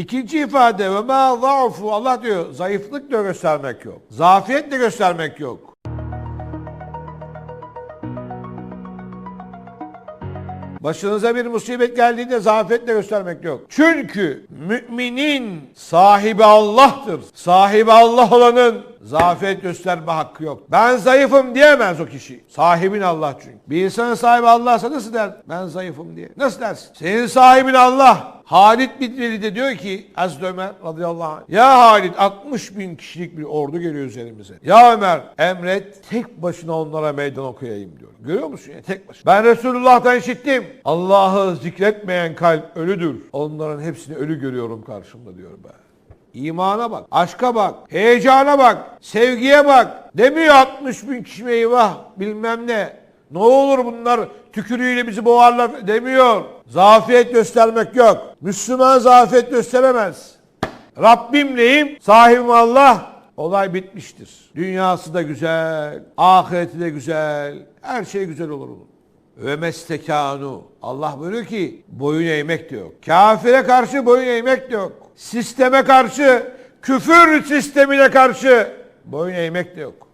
İkinci ifade ve ma zaafu Allah diyor zayıflık da göstermek yok. Zafiyet de göstermek yok. Başınıza bir musibet geldiğinde zafiyet de göstermek yok. Çünkü müminin sahibi Allah'tır. Sahibi Allah olanın zafiyet gösterme hakkı yok. Ben zayıfım diyemez o kişi. Sahibin Allah çünkü. Bir insanın sahibi Allah'sa nasıl der? Ben zayıfım diye. Nasıl dersin? Senin sahibin Allah. Halit bin Velid de diyor ki Hazreti Ömer radıyallahu anh. Ya Halit 60 bin kişilik bir ordu geliyor üzerimize. Ya Ömer emret tek başına onlara meydan okuyayım diyor. Görüyor musun ya tek başına. Ben Resulullah'tan işittim. Allah'ı zikretmeyen kalp ölüdür. Onların hepsini ölü görüyorum karşımda diyor be. İmana bak, aşka bak, heyecana bak, sevgiye bak. Demiyor 60 bin kişi eyvah bilmem ne. Ne olur bunlar tükürüğüyle bizi boğarlar demiyor. Zafiyet göstermek yok. Müslüman zafiyet gösteremez. Rabbimleyim, sahibim Allah. Olay bitmiştir. Dünyası da güzel, ahireti de güzel. Her şey güzel olur onun. Ve mestekanu. Allah buyuruyor ki boyun eğmek de yok. Kafire karşı boyun eğmek de yok. Sisteme karşı, küfür sistemine karşı boyun eğmek de yok.